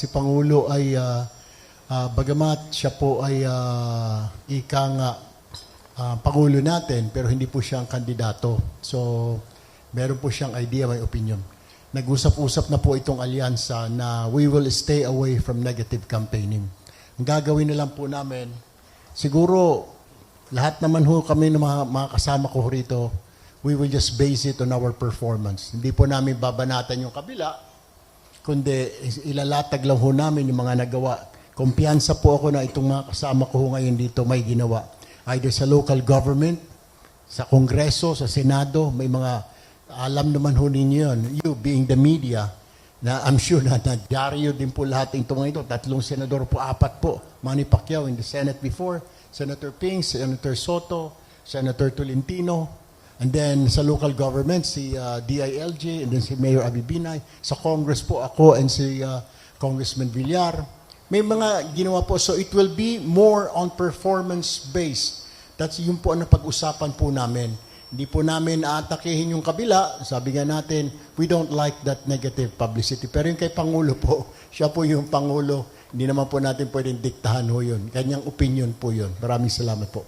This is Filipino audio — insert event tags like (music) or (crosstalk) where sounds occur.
si Pangulo ay, ah, ah, bagamat siya po ay ah, ika ah, Pangulo natin, pero hindi po siya ang kandidato. So, meron po siyang idea, may opinion. Nag-usap-usap na po itong alyansa na we will stay away from negative campaigning. Ang gagawin na lang po namin, siguro lahat naman ho kami ng mga, mga kasama ko rito, we will just base it on our performance. Hindi po namin babanatan yung kabila, kundi ilalatag lang ho namin yung mga nagawa. Kumpiyansa po ako na itong mga kasama ko ho ngayon dito may ginawa. Either sa local government, sa Kongreso, sa Senado, may mga, alam naman ho ninyo yun, you being the media, na I'm sure na nagyaryo din po lahat ng mga ito. Tatlong senador po, apat po. Manny Pacquiao in the Senate before, Senator Ping, Senator Soto, Senator Tolentino, and then sa local government, si uh, DILG, and then si Mayor Abibinay. Sa Congress po ako and si uh, Congressman Villar. May mga ginawa po. So it will be more on performance-based. That's yung po ang napag-usapan po namin. Hindi po namin aatakihin yung kabila. Sabi nga natin, we don't like that negative publicity. Pero yung kay Pangulo po, (laughs) siya po yung Pangulo. Hindi naman po natin pwedeng diktahan ho yun. Kanyang opinion po yun. Maraming salamat po.